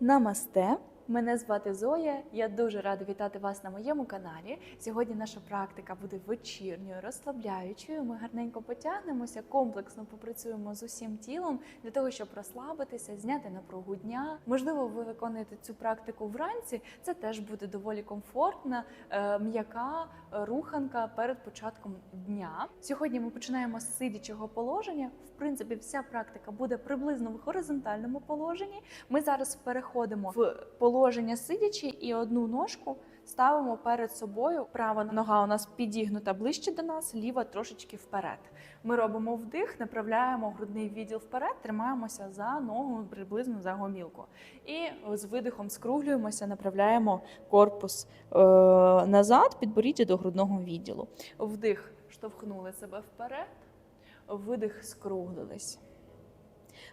Намасте! Мене звати Зоя. Я дуже рада вітати вас на моєму каналі. Сьогодні наша практика буде вечірньою, розслабляючою. Ми гарненько потягнемося, комплексно попрацюємо з усім тілом для того, щоб розслабитися, зняти напругу дня. Можливо, ви виконуєте цю практику вранці. Це теж буде доволі комфортна, е, м'яка руханка перед початком дня. Сьогодні ми починаємо з сидячого положення. В принципі, вся практика буде приблизно в горизонтальному положенні. Ми зараз переходимо в положення сидячи і одну ножку ставимо перед собою. Права нога у нас підігнута ближче до нас, ліва трошечки вперед. Ми робимо вдих, направляємо грудний відділ вперед, тримаємося за ногу приблизно за гомілку. І з видихом скруглюємося, направляємо корпус е, назад, підборіддя до грудного відділу. Вдих, штовхнули себе вперед, видих, скруглились.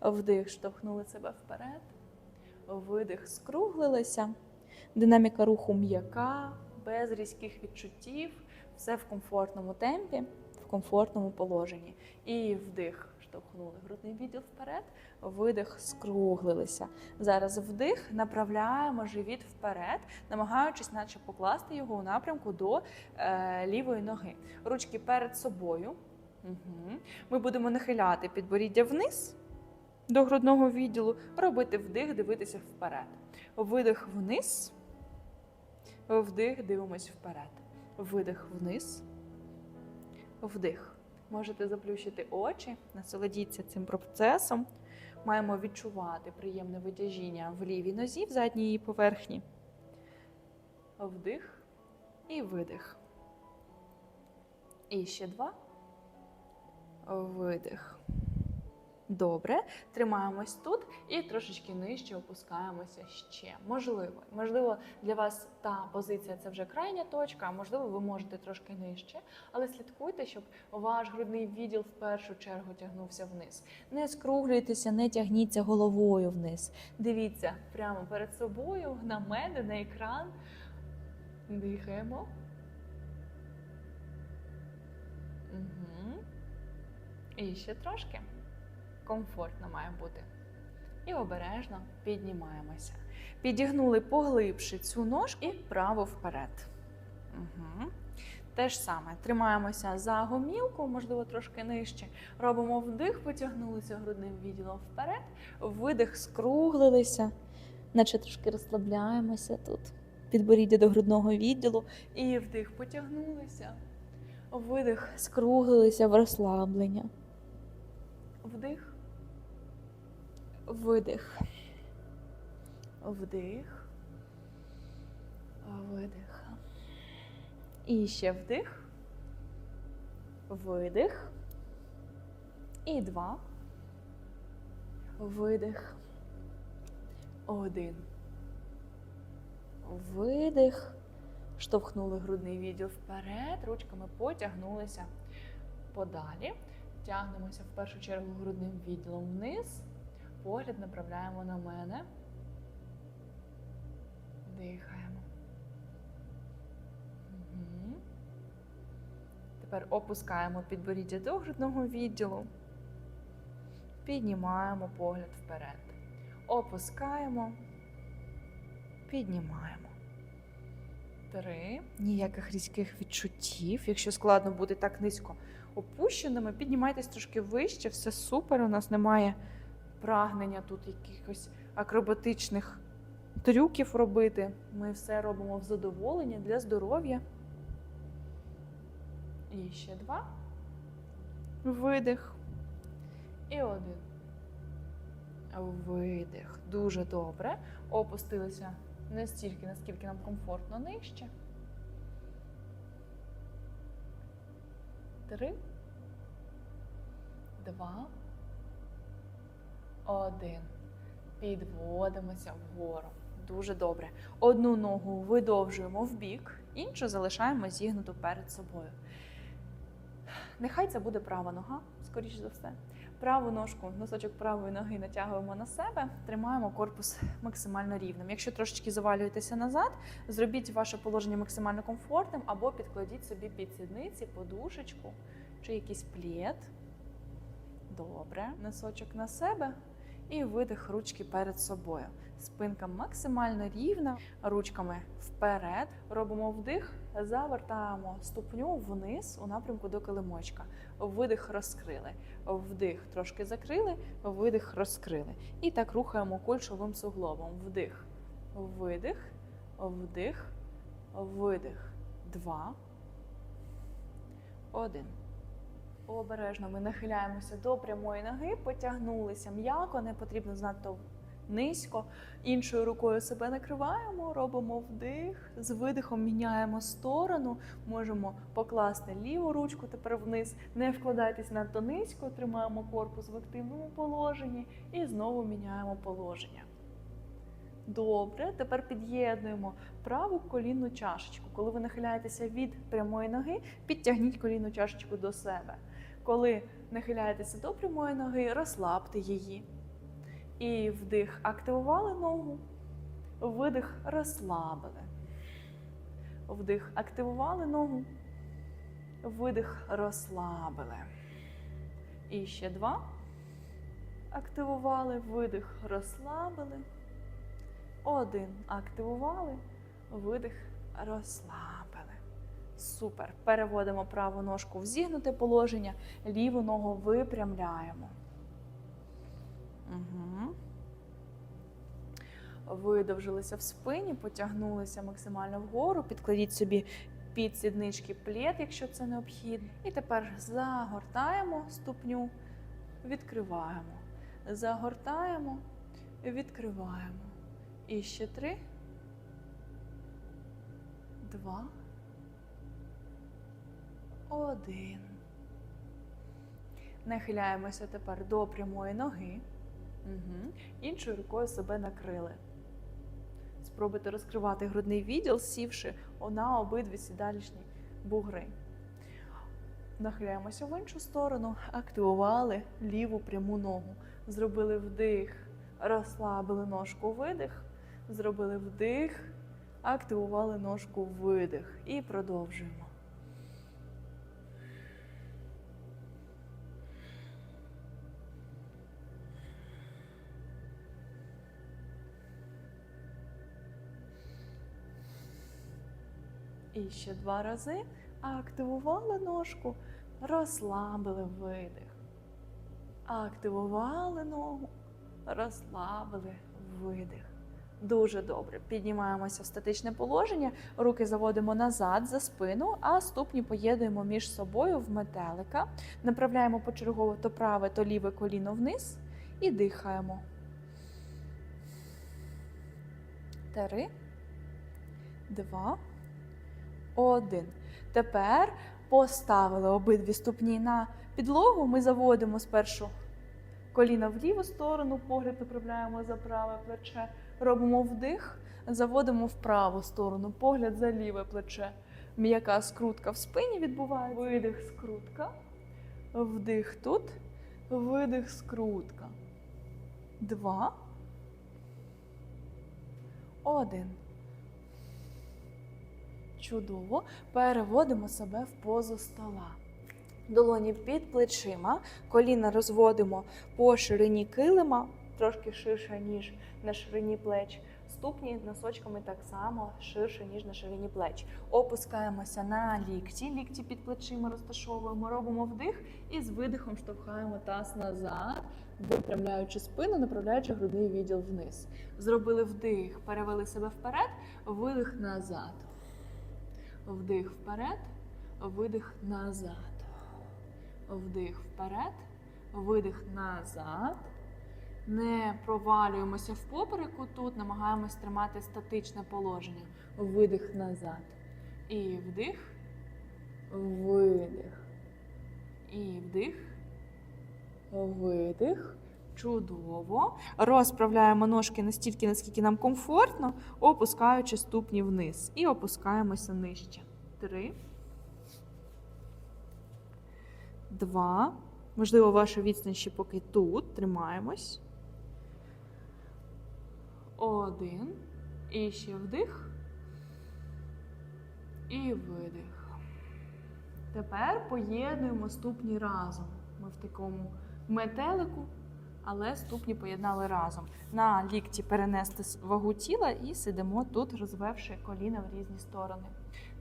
Вдих, штовхнули себе вперед. Видих, скруглилися. Динаміка руху м'яка, без різких відчуттів, все в комфортному темпі, в комфортному положенні. І вдих, штовхнули грудний відділ вперед, видих, скруглилися. Зараз вдих, направляємо живіт вперед, намагаючись, наче покласти його у напрямку до е, лівої ноги. Ручки перед собою. Угу. Ми будемо нахиляти підборіддя вниз до грудного відділу, робити вдих, дивитися вперед. Видих вниз, вдих, дивимось вперед. Видих вниз, вдих. Можете заплющити очі, насолодіться цим процесом. Маємо відчувати приємне витяжіння в лівій нозі, в задній її поверхні. Вдих і видих. І ще два. Видих. Добре, тримаємось тут і трошечки нижче опускаємося ще. Можливо, можливо, для вас та позиція це вже крайня точка, а можливо, ви можете трошки нижче, але слідкуйте, щоб ваш грудний відділ в першу чергу тягнувся вниз. Не скруглюйтеся, не тягніться головою вниз. Дивіться прямо перед собою, на мене, на екран. Дихаємо. І ще трошки комфортно має бути. І обережно піднімаємося. Підігнули поглибше цю ножку і право вперед. Угу. Те ж саме. Тримаємося за гомілку, можливо, трошки нижче. Робимо вдих, потягнулися грудним відділом вперед, видих, скруглилися, наче трошки розслабляємося тут. Підборіддя до грудного відділу. І вдих, потягнулися. Видих, скруглилися в розслаблення. Вдих. Видих. Вдих. Видих. І ще вдих. Видих. І два. Видих. Один. Видих. Штовхнули грудний відділ вперед. Ручками потягнулися подалі. Тягнемося в першу чергу грудним відділом вниз. Погляд направляємо на мене. Дихаємо. Угу. Тепер опускаємо підборіддя до грудного відділу. Піднімаємо погляд вперед. Опускаємо. Піднімаємо. Три. Ніяких різких відчуттів. Якщо складно бути так низько опущеними, піднімайтесь трошки вище, все супер. У нас немає прагнення тут якихось акробатичних трюків робити. Ми все робимо в задоволення для здоров'я. І ще два. Видих. І один. Видих. Дуже добре. Опустилися настільки, наскільки нам комфортно нижче. Три. Два. Один. Підводимося вгору. Дуже добре. Одну ногу видовжуємо в бік, іншу залишаємо зігнуту перед собою. Нехай це буде права нога, скоріш за все. Праву ножку, носочок правої ноги натягуємо на себе, тримаємо корпус максимально рівним. Якщо трошечки завалюєтеся назад, зробіть ваше положення максимально комфортним або підкладіть собі під сідниці, подушечку чи якийсь плід. Добре, носочок на себе І видих ручки перед собою. Спинка максимально рівна, ручками вперед. Робимо вдих, завертаємо ступню вниз у напрямку до килимочка. Видих розкрили. Вдих трошки закрили, видих розкрили. І так рухаємо кульшовим суглобом. Вдих, видих, вдих, видих. Два. Один. Обережно ми нахиляємося до прямої ноги, потягнулися м'яко, не потрібно занадто низько. Іншою рукою себе накриваємо, робимо вдих, з видихом міняємо сторону. Можемо покласти ліву ручку тепер вниз, не вкладайтесь надто низько, тримаємо корпус в активному положенні і знову міняємо положення. Добре, тепер під'єднуємо праву колінну чашечку. Коли ви нахиляєтеся від прямої ноги, підтягніть колінну чашечку до себе. Коли нахиляєтеся до прямої ноги, розслабте її. І вдих активували ногу, видих розслабили. Вдих активували ногу, видих розслабили. І ще два. Активували, видих розслабили. Один. Активували, видих, розслабили. Супер. Переводимо праву ножку в зігнуте положення, ліву ногу випрямляємо. Угу. Видовжилися в спині, потягнулися максимально вгору, підкладіть собі під сіднички плед, якщо це необхідно. І тепер загортаємо ступню, відкриваємо. Загортаємо, відкриваємо. І ще три. Два. Один. Нахиляємося тепер до прямої ноги. Угу. Іншою рукою себе накрили. Спробуйте розкривати грудний відділ, сівши на обидві сідалічні бугри. Нахиляємося в іншу сторону, активували ліву пряму ногу. Зробили вдих, розслабили ножку видих. Зробили вдих, активували ножку видих. І продовжуємо. І ще два рази активували ножку, розслабили видих. Активували ногу, розслабили видих. Дуже добре. Піднімаємося в статичне положення, руки заводимо назад за спину, а ступні поєднуємо між собою в метелика. Направляємо почергово то праве, то ліве коліно вниз і дихаємо. Три, два, один. Тепер поставили обидві ступні на підлогу. Ми заводимо спершу коліна в ліву сторону, погляд направляємо за праве плече. Робимо вдих, заводимо в праву сторону, погляд за ліве плече. М'яка скрутка в спині відбувається. Видих, скрутка. Вдих тут, видих, скрутка. Два. Один. Чудово. Переводимо себе в позу стола. Долоні під плечима, коліна розводимо по ширині килима, трошки ширше, ніж на ширині плеч. Ступні носочками так само ширше, ніж на ширині плеч. Опускаємося на лікті, лікті під плечима розташовуємо, робимо вдих і з видихом штовхаємо таз назад, випрямляючи спину, направляючи грудний відділ вниз. Зробили вдих, перевели себе вперед, видих назад. Вдих вперед, видих назад. Вдих вперед, видих назад. Не провалюємося в попереку тут, намагаємось тримати статичне положення. Видих назад. І вдих, видих. І вдих, видих. Чудово. Розправляємо ножки настільки, наскільки нам комфортно, опускаючи ступні вниз. І опускаємося нижче. Три. Два. Можливо, ваша відстань ще поки тут. Тримаємось. Один. І ще вдих. І видих. Тепер поєднуємо ступні разом. Ми в такому метелику але ступні поєднали разом. На лікті перенести вагу тіла і сидимо тут, розвевши коліна в різні сторони.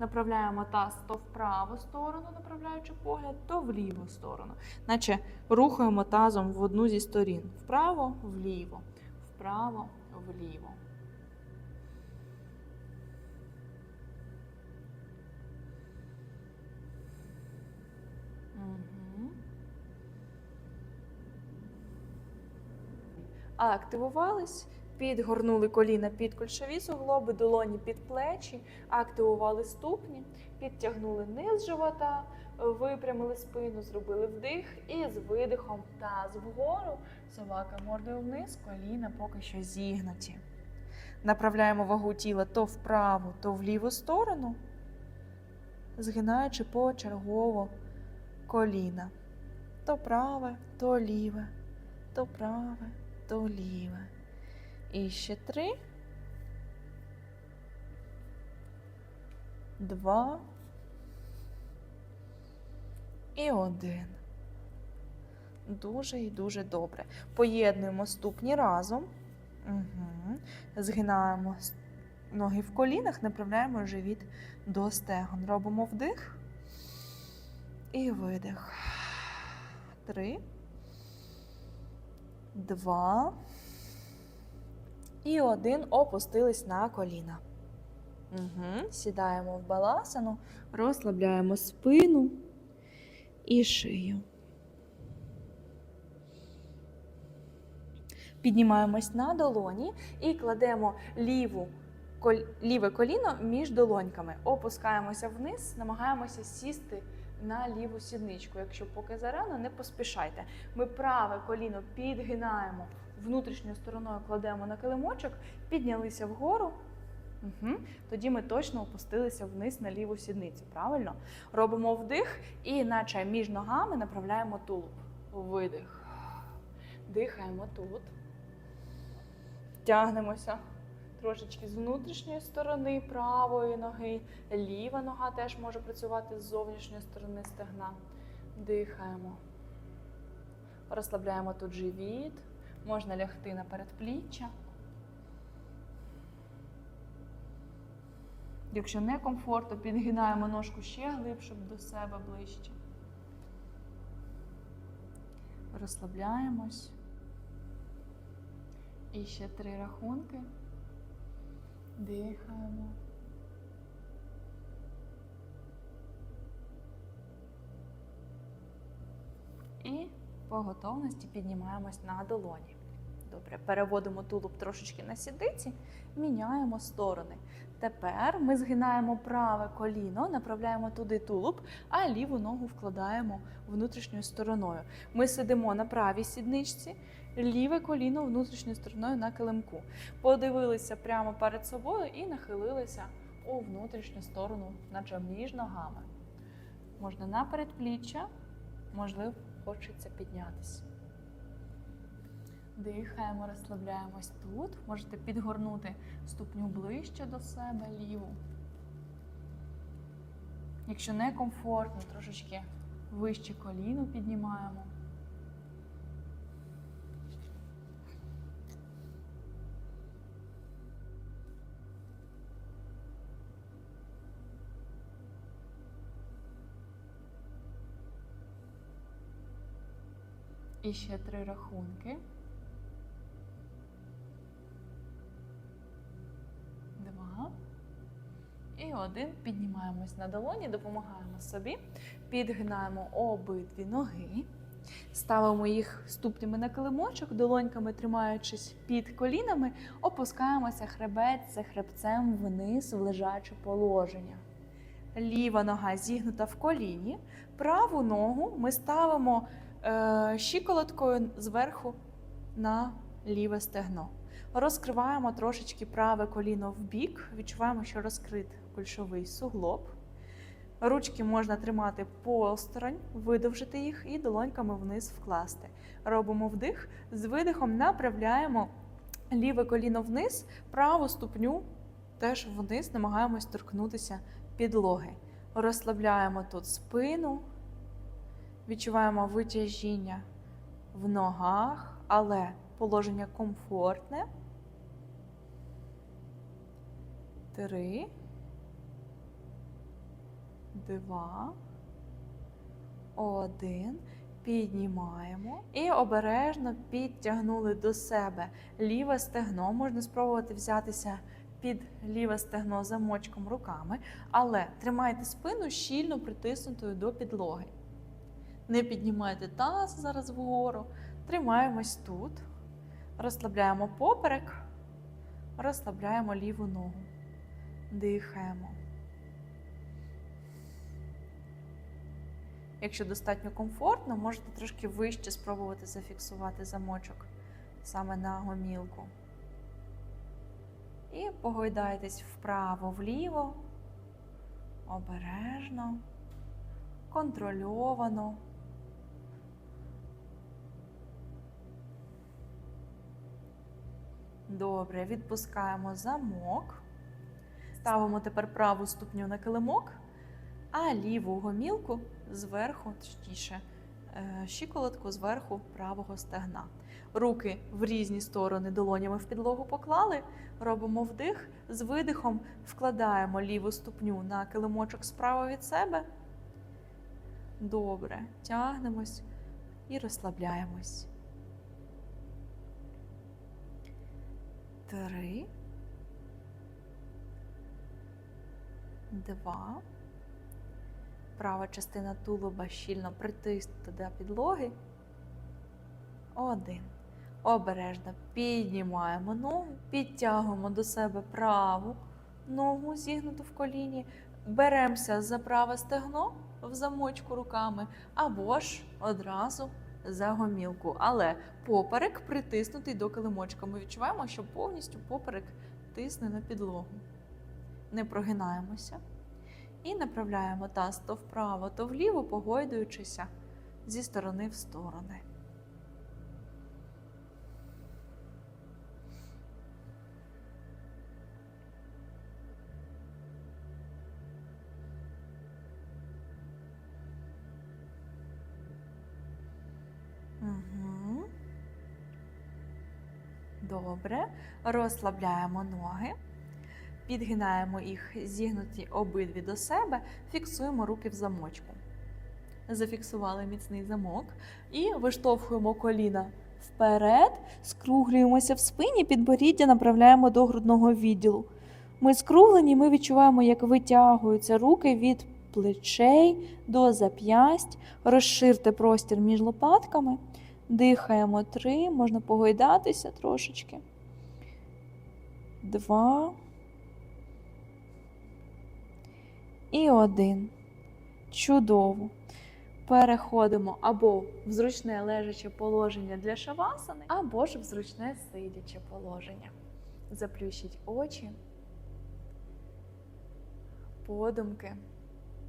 Направляємо таз то в праву сторону, направляючи погляд, то в ліву сторону. Наче рухаємо тазом в одну зі сторін: вправо, вліво, вправо, вліво. Активувались, підгорнули коліна під кульшові суглоби, долоні під плечі, активували ступні, підтягнули низ живота, випрямили спину, зробили вдих і з видихом таз вгору, собака мордою вниз, коліна поки що зігнуті. Направляємо вагу тіла то вправо, то в ліву сторону, згинаючи почергово коліна. То праве, то ліве, то праве, то ліве. І ще три. Два. І один. Дуже і дуже добре. Поєднуємо ступні разом. Угу. Згинаємо ноги в колінах, направляємо живіт до стегон. Робимо вдих і видих. Три. Два. І один. Опустились на коліна. Угу. Сідаємо в баласану, розслабляємо спину і шию. Піднімаємось на долоні і кладемо ліву, кол- ліве коліно між долоньками. Опускаємося вниз, намагаємося сісти на ліву сідничку. Якщо поки зарано, не поспішайте. Ми праве коліно підгинаємо внутрішньою стороною, кладемо на килимочок, піднялися вгору. Угу. Тоді ми точно опустилися вниз на ліву сідницю. Правильно? Робимо вдих і, наче між ногами, направляємо тулуб. Видих. Дихаємо тут. Тягнемося трошечки з внутрішньої сторони правої ноги. Ліва нога теж може працювати з зовнішньої сторони стегна. Дихаємо. Розслабляємо тут живіт. Можна лягти на передпліччя. Якщо не комфортно, підгинаємо ножку ще глибше до себе ближче. Розслабляємось. І ще три рахунки. Дихаємо. І по готовності піднімаємось на долоні. Добре, переводимо тулуб трошечки на сідиці, міняємо сторони. Тепер ми згинаємо праве коліно, направляємо туди тулуб, а ліву ногу вкладаємо внутрішньою стороною. Ми сидимо на правій сідничці, ліве коліно внутрішньою стороною на килимку. Подивилися прямо перед собою і нахилилися у внутрішню сторону, наче між ногами. Можна на передпліччя, можливо, хочеться піднятися. Дихаємо, розслабляємось тут. Можете підгорнути ступню ближче до себе ліву. Якщо не комфортно, трошечки вище коліно піднімаємо. І ще три рахунки. Два. І один. Піднімаємось на долоні, допомагаємо собі. Підгинаємо обидві ноги. Ставимо їх ступнями на килимочок, долоньками тримаючись під колінами, опускаємося хребець за хребцем вниз в лежаче положення. Ліва нога зігнута в коліні, праву ногу ми ставимо щиколоткою зверху на ліве стегно. Розкриваємо трошечки праве коліно в бік, відчуваємо, що розкрит кульшовий суглоб. Ручки можна тримати посторонь, видовжити їх і долоньками вниз вкласти. Робимо вдих, з видихом направляємо ліве коліно вниз, праву ступню теж вниз, намагаємось торкнутися підлоги. Розслабляємо тут спину, відчуваємо витяжіння в ногах, але положення комфортне. Три, два, один. Піднімаємо і обережно підтягнули до себе ліве стегно. Можна спробувати взятися під ліве стегно замочком руками, але тримайте спину щільно притиснутою до підлоги. Не піднімайте таз зараз вгору. Тримаємось тут. Розслабляємо поперек, розслабляємо ліву ногу. Дихаємо. Якщо достатньо комфортно, можете трошки вище спробувати зафіксувати замочок саме на гомілку. І погойдайтесь вправо-вліво, обережно, контрольовано. Добре, відпускаємо замок. Ставимо тепер праву ступню на килимок, а ліву гомілку зверху, точніше, е, щиколотку зверху правого стегна. Руки в різні сторони долонями в підлогу поклали. Робимо вдих, з видихом вкладаємо ліву ступню на килимочок справа від себе. Добре, тягнемось і розслабляємось. Три. Два. Права частина тулуба щільно притиснута до підлоги. Один. Обережно піднімаємо ногу, підтягуємо до себе праву ногу, зігнуту в коліні, беремося за праве стегно в замочку руками, або ж одразу за гомілку. Але поперек притиснутий до килимочка. Ми відчуваємо, що повністю поперек тисне на підлогу. Не прогинаємося. І направляємо таз то вправо, то вліво, погойдуючися зі сторони в сторони. Добре. Розслабляємо ноги. Підгинаємо їх зігнуті обидві до себе, фіксуємо руки в замочку. Зафіксували міцний замок і виштовхуємо коліна вперед, скруглюємося в спині, підборіддя направляємо до грудного відділу. Ми скруглені, ми відчуваємо, як витягуються руки від плечей до зап'ясть, розширте простір між лопатками, дихаємо три, можна погойдатися трошечки. Два. І один. Чудово. Переходимо або в зручне лежаче положення для шавасани, або ж в зручне сидяче положення. Заплющіть очі, подумки.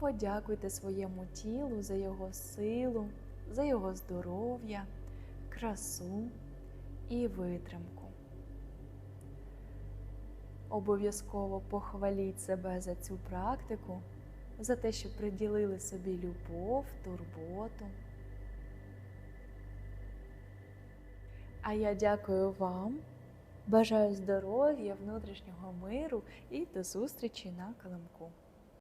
Подякуйте своєму тілу за його силу, за його здоров'я, красу і витримку. Обов'язково похваліть себе за цю практику, за те, що приділили собі любов, турботу. А я дякую вам, бажаю здоров'я, внутрішнього миру і до зустрічі на килимку.